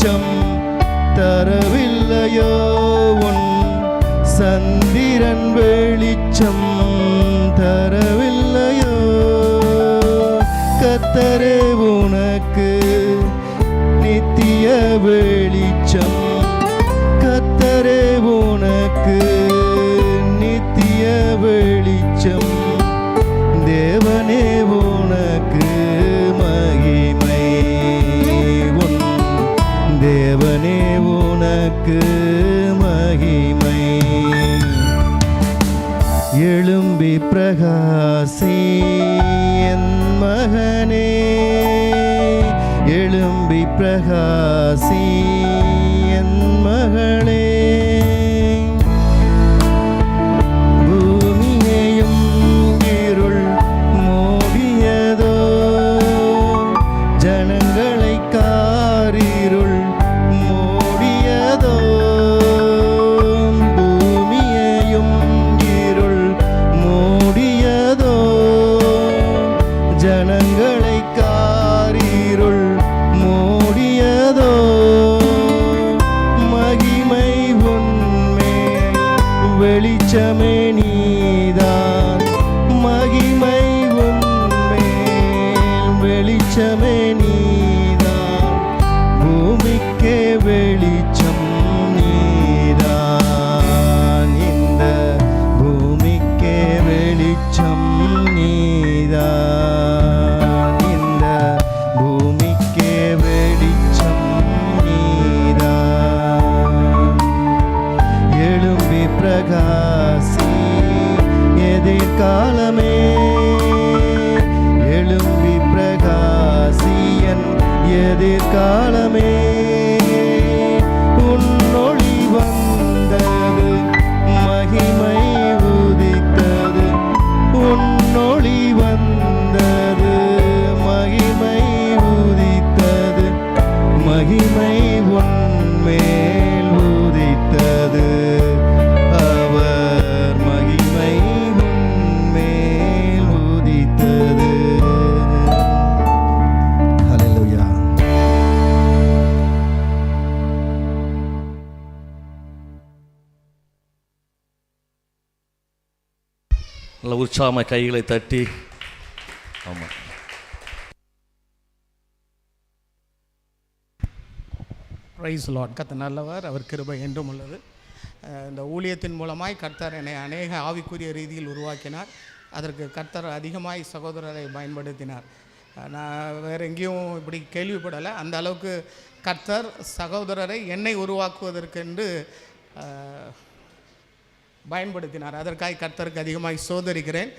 வெளிச்சம் தரவில்லையோ உன் சந்திரன் வெளிச்சம் தரவில்லையோ? கத்தரே உனக்கு நித்திய வெளிச்சம். கத்தரே உமக்கு மகிமை. எழும்பி பிரகாசி என் மகனே. எழும்பி பிரகாசி நல்ல உற்சாகமாக கைகளை தட்டி. ஆமாம் ரைஸ் லார்ட் கத்த நல்லவர் அவர் கிருபை என்றும் உள்ளது. இந்த ஊழியத்தின் மூலமாய் கர்த்தர் என்னை அநேக ஆவிக்குரிய ரீதியில் உருவாக்கினார். அதற்கு கர்த்தர் அதிகமாய் சகோதரரை பயன்படுத்தினார். நான் வேறு எங்கேயும் இப்படி கேள்விப்படலை. அந்த அளவுக்கு கர்த்தர் சகோதரரை என்னை உருவாக்குவதற்கென்று பயன்படுத்தினார். அதற்காக கர்த்தருக்கு அதிகமாக சோதரிக்கிறேன்.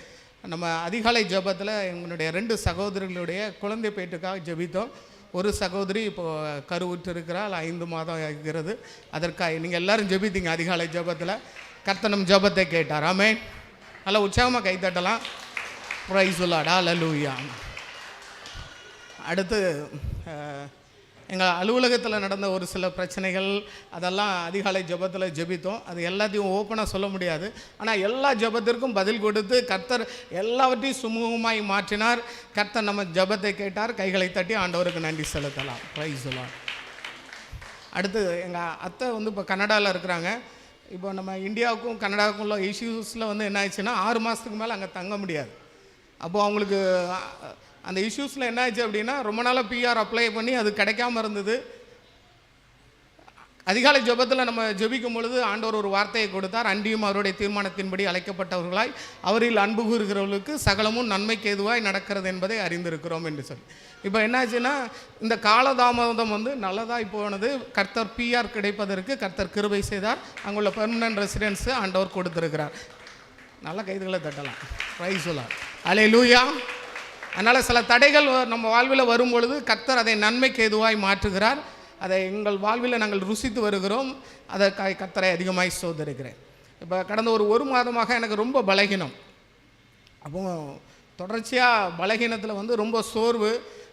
நம்ம அதிகாலை ஜெபத்தில் எங்களுடைய ரெண்டு சகோதரிகளுடைய குழந்தை பேட்டுக்காக ஜெபித்தோம். ஒரு சகோதரி இப்போது கருவுற்று இருக்கிறாள் ஐந்து மாதம் ஆகிறது. அதற்காக நீங்கள் எல்லாரும் ஜெபித்தீங்க அதிகாலை ஜெபத்தில். கர்த்தனம் ஜெபத்தை கேட்டார். ஆமே நல்லா உற்சாகமாக கைத்தட்டலாம் ப்ரைஸுலாடா லலூயா அடுத்து எங்கள் அலுவலகத்தில் நடந்த ஒரு சில பிரச்சனைகள் அதெல்லாம் அதிகாலை ஜெபத்தில் ஜெபித்தோம். அது எல்லாத்தையும் ஓப்பனாக சொல்ல முடியாது. ஆனால் எல்லா ஜெபத்திற்கும் பதில் கொடுத்து கர்த்தர் எல்லாவற்றையும் சுமூகமாய் மாற்றினார். கர்த்தர் நம்ம ஜெபத்தை கேட்டார். கைகளை தட்டி ஆண்டவருக்கு நன்றி செலுத்தலாம். ப்ரைஸ் சொல்லலாம் அடுத்து எங்கள் அத்தை வந்து இப்போ கனடாவில் இருக்கிறாங்க. இப்போ நம்ம இந்தியாவுக்கும் கனடாவுக்கும் உள்ள இஷ்யூஸில் வந்து என்ன ஆயிடுச்சுன்னா ஆறு மாதத்துக்கு மேலே அங்கே தங்க முடியாது. அப்போது அவங்களுக்கு அந்த இஷ்யூஸில் என்ன ஆச்சு அப்படின்னா ரொம்ப நாளாக பிஆர் அப்ளை பண்ணி அது கிடைக்காம இருந்தது. அதிகாலை ஜெபத்தில் நம்ம ஜெபிக்கும் பொழுது ஆண்டவர் ஒரு வார்த்தையை கொடுத்தார். அன்றியும் அவருடைய தீர்மானத்தின்படி அழைக்கப்பட்டவர்களாய் அவரில் அன்பு கூறுகிறவர்களுக்கு சகலமும் நன்மைக்கு ஏதுவாய் நடக்கிறது என்பதை அறிந்திருக்கிறோம் என்று சொல்லி. இப்போ என்னாச்சுன்னா இந்த காலதாமதம் வந்து நல்லதாய் போனது. கர்த்தர் பிஆர் கிடைப்பதற்கு கர்த்தர் கிருபை செய்தார். அங்குள்ள பெர்மனன்ட் ரெசிடென்ஸு ஆண்டவர் கொடுத்துருக்கிறார். நல்ல கைதுகளை தட்டலாம். ரைஸ் சொல்லலாம் அலே லூயா அதனால் சில தடைகள் நம்ம வாழ்வில் வரும் பொழுது கர்த்தர் அதை நன்மைக்கு எதுவாய் மாற்றுகிறார். அதை எங்கள் வாழ்வில் நாங்கள் ருசித்து வருகிறோம். அதற்காக கர்த்தரை அதிகமாக சோதரிக்கிறேன். இப்போ கடந்த ஒரு ஒரு மாதமாக எனக்கு ரொம்ப பலகீனம். அப்போ தொடர்ச்சியாக பலகீனத்தில் வந்து ரொம்ப சோர்வு.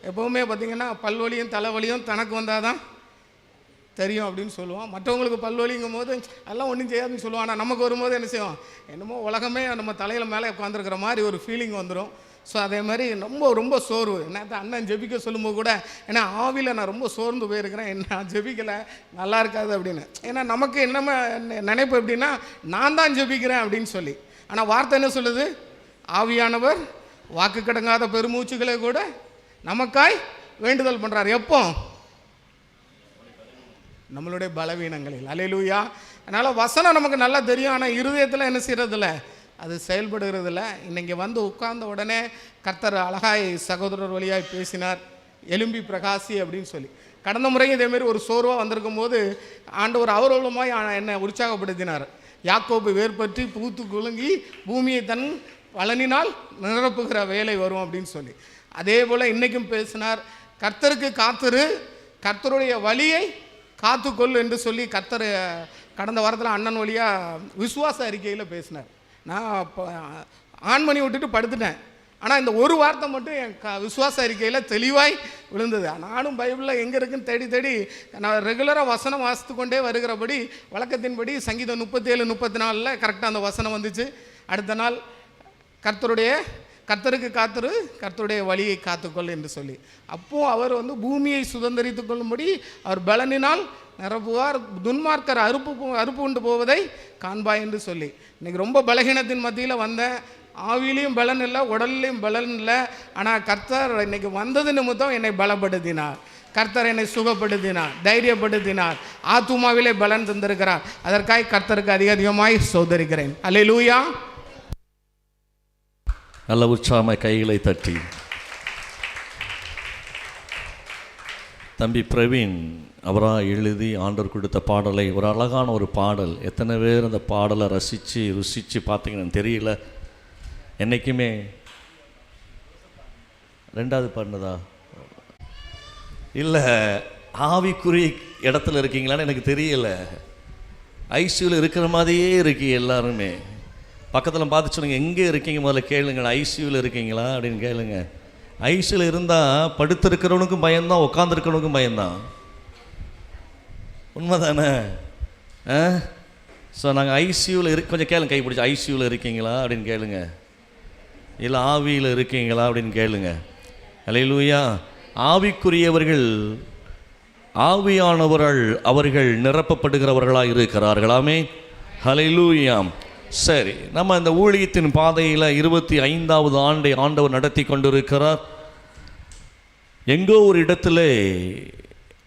எப்போவுமே பார்த்திங்கன்னா பல்வலியும் தலைவலியும் தனக்கு வந்தால் தான் தெரியும் அப்படின்னு சொல்லுவோம். மற்றவங்களுக்கு பல்வலிங்கும் போது அதெல்லாம் ஒன்றும் செய்யாதுன்னு சொல்லுவோம். ஆனால் நமக்கு வரும்போது என்ன செய்வோம்? என்னமோ உலகமே நம்ம தலையில் மேலே உட்காந்துருக்கிற மாதிரி ஒரு ஃபீலிங் வந்துடும் ஸோ அதே மாதிரி ரொம்ப ரொம்ப சோர்வு. என்ன அண்ணன் ஜெபிக்க சொல்லும்போது கூட ஏன்னா ஆவியில் நான் ரொம்ப சோர்ந்து போயிருக்கிறேன். என்ன ஜெபிக்கலை? நல்லா இருக்காது அப்படின்னு. ஏன்னா நமக்கு என்னமே நினைப்பு எப்படின்னா நான் தான் ஜெபிக்கிறேன் அப்படின்னு சொல்லி. ஆனால் வார்த்தை என்ன சொல்லுது? ஆவியானவர் வாக்கு கடங்காத பெருமூச்சுகளை கூட நமக்காய் வேண்டுதல் பண்ணுறார் எப்போ? நம்மளுடைய பலவீனங்களில். அலையிலூயா. அதனால் வசனம் நமக்கு நல்லா தெரியும். ஆனால் இருதயத்தில் என்ன செய்கிறதில்ல அது செயல்படுகிறதில்ல. இன்றைக்கி வந்து உட்கார்ந்த உடனே கர்த்தர் அழகாய் சகோதரர் வழியாய் பேசினார். எலும்பி பிரகாசி அப்படின்னு சொல்லி. கடந்த முறையும் இதேமாரி ஒரு சோர்வாக வந்திருக்கும் போது ஆண்டவர் அவரோலமாய் என்னை உற்சாகப்படுத்தினார். யாக்கோப்பு வேர்பற்றி பூத்து குலுங்கி பூமியை தன் பலனினால் நிரப்புகிற வேலை வரும் அப்படின்னு சொல்லி. அதே போல் இன்றைக்கும் பேசினார் கர்த்தருக்கு காத்திரு கர்த்தருடைய வழியை காத்துக்கொள் என்று சொல்லி கர்த்தர் கடந்த வாரத்தில் அண்ணன் வழியாக விசுவாச அறிக்கையில் பேசினார். நான் ஆன் பண்ணி விட்டுட்டு படுத்துட்டேன். ஆனால் இந்த ஒரு வார்த்தை மட்டும் என் க விசுவாச அறிக்கையில் தெளிவாய் விழுந்தது. நானும் பைபிளில் எங்கே இருக்குன்னு தேடி தேடி நான் ரெகுலராக வசனம் வாசித்து கொண்டே வருகிறபடி வழக்கத்தின்படி சங்கீதம் முப்பத்தேழு முப்பத்தி நாலில் கரெக்டாக அந்த வசனம் வந்துச்சு. அடுத்த நாள் கர்த்தருடைய கர்த்தருக்கு காத்துரு கர்த்தருடைய வழியை காத்துக்கொள் என்று சொல்லி. அப்போது அவர் வந்து பூமியை சுதந்திரித்து கொள்ளும்படி அவர் பலனினால் நிரப்புவார் துன்மார்க்கர் அறுப்பு அறுப்பு உண்டு போவதை காண்பாய் என்று சொல்லி. இன்னைக்கு ரொம்ப பலகீனத்தின் மத்தியில் வந்தேன் ஆவிலையும் பலன் இல்லை உடல்லையும் பலன் இல்லை. ஆனால் கர்த்தர் இன்னைக்கு வந்தது நிமித்தம் என்னை பலப்படுத்தினார். கர்த்தர் என்னை சுகப்படுத்தினார் தைரியப்படுத்தினார் ஆத்துமாவிலே பலன் தந்திருக்கிறார். அதற்காக கர்த்தருக்கு அதிக அதிகமாய் சோதரிக்கிறேன். அல்லேலூயா நல்ல உற்சாகமாய் கைகளை தட்டி. தம்பி பிரவீன் அவராக எழுதி ஆண்டவர் கொடுத்த பாடலை ஒரு அழகான ஒரு பாடல். எத்தனை பேர் அந்த பாடலை ரசித்து ருசித்து பார்த்தீங்கன்னு தெரியல. என்றைக்குமே ரெண்டாவது பாடினதா இல்லை ஆவிக்குரிய இடத்துல இருக்கீங்களான்னு எனக்கு தெரியல. ஐசியூவில் இருக்கிற மாதிரியே இருக்கீங்க எல்லாருமே. பக்கத்தில் பார்த்து சொல்லுங்கள் எங்கே இருக்கீங்க முதல்ல கேளுங்க ஐசியூவில் இருக்கீங்களா அப்படின்னு கேளுங்கள் ஐசியில் இருந்தால் படுத்திருக்கிறவனுக்கும் பயம்தான் உட்காந்துருக்கிறவனுக்கும் பயம்தான் உண்மைதானே? ஆ? ஸோ நாங்கள் ஐசியூவில் இரு கொஞ்சம் கேளுங்க கை பிடிச்சி ஐசியூவில் இருக்கீங்களா அப்படின்னு கேளுங்க. இல்லை ஆவியில் இருக்கீங்களா அப்படின்னு கேளுங்க. அலையிலூயா. ஆவிக்குரியவர்கள் ஆவியானவர்கள் அவர்கள் நிரப்பப்படுகிறவர்களாக இருக்கிறார்களாமே ஹலைலூயாம் சரி நம்ம இந்த ஊழியத்தின் பாதையில் இருபத்தி ஐந்தாவது ஆண்டை ஆண்டவர் நடத்தி கொண்டிருக்கிறார். எங்கோ ஒரு இடத்துல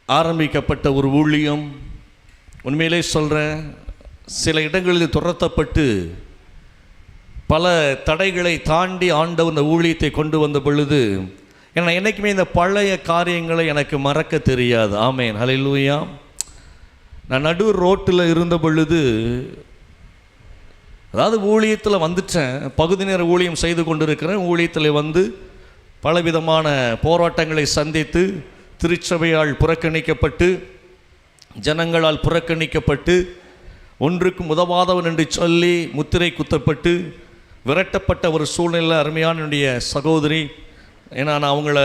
ஆரம்பிக்கப்பட்ட ஒரு ஊழியம். உண்மையிலே சொல்கிறேன் சில இடங்களில் துரத்தப்பட்டு பல தடைகளை தாண்டி ஆண்டவர் இந்த ஊழியத்தை கொண்டு வந்த பொழுது ஏன்னா என்றைக்குமே இந்த பழைய காரியங்களை எனக்கு மறக்க தெரியாது. ஆமேன். ஹalleluya. நான் நடு ரோட்டில் இருந்த பொழுது அதாவது ஊழியத்தில் வந்துட்டேன். பகுதி நேர ஊழியம் செய்து கொண்டிருக்கிறேன். ஊழியத்தில் வந்து பலவிதமான போராட்டங்களை சந்தித்து திருச்சபையால் புறக்கணிக்கப்பட்டு ஜனங்களால் புறக்கணிக்கப்பட்டு ஒன்றுக்கும் உதவாதவன் என்று சொல்லி முத்திரை குத்தப்பட்டு விரட்டப்பட்ட ஒரு சூழ்நிலை அருமையான என்னுடைய சகோதரி ஏன்னா நான் அவங்கள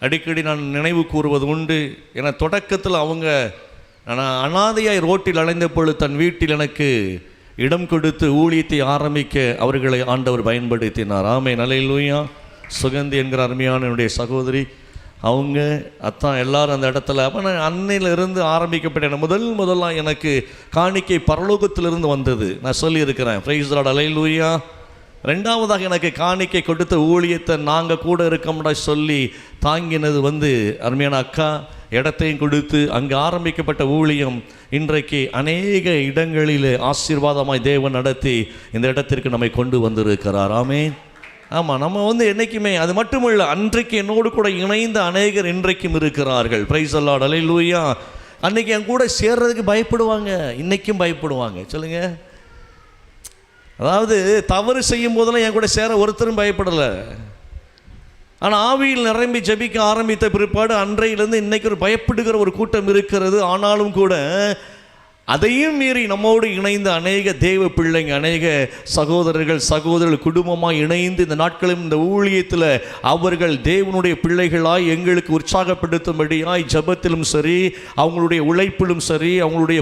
அடிக்கடி நான் நினைவு கூறுவது உண்டு. ஏன்னா தொடக்கத்தில் அவங்க நான் அனாதையாய் ரோட்டில் அலைந்த பொழுது தன் வீட்டில் எனக்கு இடம் கொடுத்து ஊழியத்தை ஆரம்பிக்க அவர்களை ஆண்டவர் பயன்படுத்தினார். ஆமை நலையிலூயா சுகந்தி என்கிற அருமையான என்னுடைய சகோதரி அவங்க அத்தான் எல்லாரும் அந்த இடத்துல அப்போ நான் அன்னையிலிருந்து ஆரம்பிக்கப்பட்ட முதல் முதலாக எனக்கு காணிக்கை பரலோகத்திலிருந்து வந்தது. நான் சொல்லியிருக்கிறேன். பிரைஸ் ராட் அலையிலூயா ரெண்டாவதாக எனக்கு காணிக்கை கொடுத்த ஊழியத்தை நாங்கள் கூட இருக்கோம்டா சொல்லி தாங்கினது வந்து அருமையான அக்கா இடத்தையும் கொடுத்து அங்கே ஆரம்பிக்கப்பட்ட ஊழியம் இன்றைக்கு அநேக இடங்களில் ஆசீர்வாதமாய் தேவன் நடத்தி இந்த இடத்திற்கு நம்மை கொண்டு வந்திருக்கிறார். ஆமே ஆமாம் நம்ம வந்து என்றைக்குமே அது மட்டுமல்ல அன்றைக்கு என்னோடு கூட இணைந்த அநேகர் இன்றைக்கும் இருக்கிறார்கள். பிரைஸ் அல்லாட் லூயா அன்னைக்கு என் கூட சேர்றதுக்கு பயப்படுவாங்க. இன்னைக்கும் பயப்படுவாங்க. சொல்லுங்கள் அதாவது தவறு செய்யும் போதெல்லாம் என் கூட சேர ஒருத்தரும் பயப்படலை. ஆனால் ஆவியில் நிரம்பி ஜெபிக்க ஆரம்பித்த பிற்பாடு அன்றையிலேருந்து இன்றைக்கு ஒரு பயப்படுகிற ஒரு கூட்டம் இருக்கிறது. ஆனாலும் கூட அதையும் மீறி நம்மோடு இணைந்த அநேக தேவ பிள்ளைங்க அநேக சகோதரர்கள் சகோதரர்கள் குடும்பமாக இணைந்து இந்த நாட்களும் இந்த ஊழியத்தில் அவர்கள் தேவனுடைய பிள்ளைகளாய் எங்களுக்கு உற்சாகப்படுத்தும்படியாய் ஜெபத்திலும் சரி அவங்களுடைய உழைப்பிலும் சரி அவங்களுடைய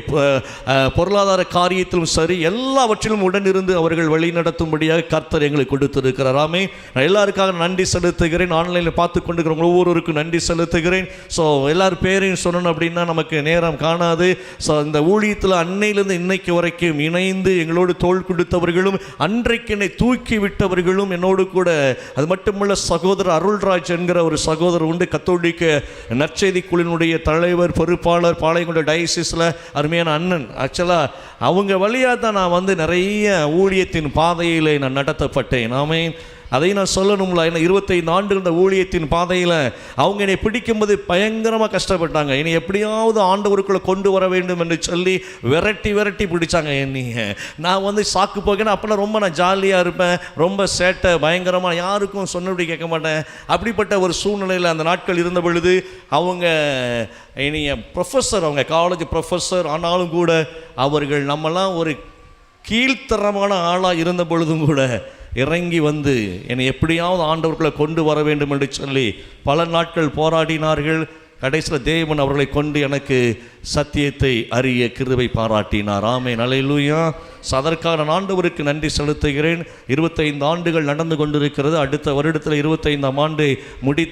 பொருளாதார காரியத்திலும் சரி எல்லாவற்றிலும் உடனிருந்து அவர்கள் வழி நடத்தும்படியாக கர்த்தர் எங்களுக்கு கொடுத்திருக்கிறாராமே நான் எல்லாருக்காக நன்றி செலுத்துகிறேன். ஆன்லைனில் பார்த்து கொண்டிருக்கிறவங்க ஒவ்வொருவருக்கும் நன்றி செலுத்துகிறேன். ஸோ எல்லார் பேரையும் சொல்லணும் அப்படின்னா நமக்கு நேரம் காணாது. ஸோ இந்த ஊழிய ஆலயத்தில் அன்னையிலிருந்து இன்னைக்கு வரைக்கும் இணைந்து எங்களோடு தோள் கொடுத்தவர்களும் அன்றைக்கு என்னை தூக்கி விட்டவர்களும் என்னோடு கூட அது மட்டுமல்ல சகோதரர் அருள்ராஜ் என்கிற ஒரு சகோதரர் உண்டு. கத்தோலிக்க நற்செய்தி குழுவினுடைய தலைவர் பொறுப்பாளர் பாளையங்கொண்ட டயசிஸில் அருமையான அண்ணன். ஆக்சுவலாக அவங்க வழியாக தான் நான் வந்து நிறைய ஊழியத்தின் பாதையில் நான் நடத்தப்பட்டேன். நாமே அதை நான் சொல்லணும்ல. ஏன்னா இருபத்தைந்து ஆண்டு இந்த ஊழியத்தின் பாதையில் அவங்க என்னை பிடிக்கும்போது பயங்கரமாக கஷ்டப்பட்டாங்க. என்னை எப்படியாவது ஆண்டவருக்குள்ளே கொண்டு வர வேண்டும் என்று சொல்லி விரட்டி விரட்டி பிடிச்சாங்க என்னைய. நான் வந்து சாக்கு போக்கேன்னா அப்போல்லாம் ரொம்ப நான் ஜாலியாக இருப்பேன். ரொம்ப சேட்டை பயங்கரமாக யாருக்கும் சொன்னபடி கேட்க மாட்டேன். அப்படிப்பட்ட ஒரு சூழ்நிலையில் அந்த நாட்கள் இருந்த பொழுது அவங்க என்னைய ப்ரொஃபஸர் அவங்க காலேஜ் ப்ரொஃபஸர் ஆனாலும் கூட அவர்கள் நம்மலாம் ஒரு கீழ்த்தரமான ஆளாக இருந்த பொழுதும் கூட இறங்கி வந்து என்னை எப்படியாவது ஆண்டவர்களை கொண்டு வர வேண்டும் என்று சொல்லி பல நாட்கள் போராடினார்கள். கடைசியில் தேவன் அவர்களை கொண்டு எனக்கு சத்தியத்தை அறிய கிருவை பாராட்டினார். ஆமே நலையிலூயா சதற்கான ஆண்டவருக்கு நன்றி செலுத்துகிறேன். இருபத்தைந்து ஆண்டுகள் நடந்து கொண்டிருக்கிறது. அடுத்த வருடத்தில் இருபத்தைந்தாம் ஆண்டு முடித்து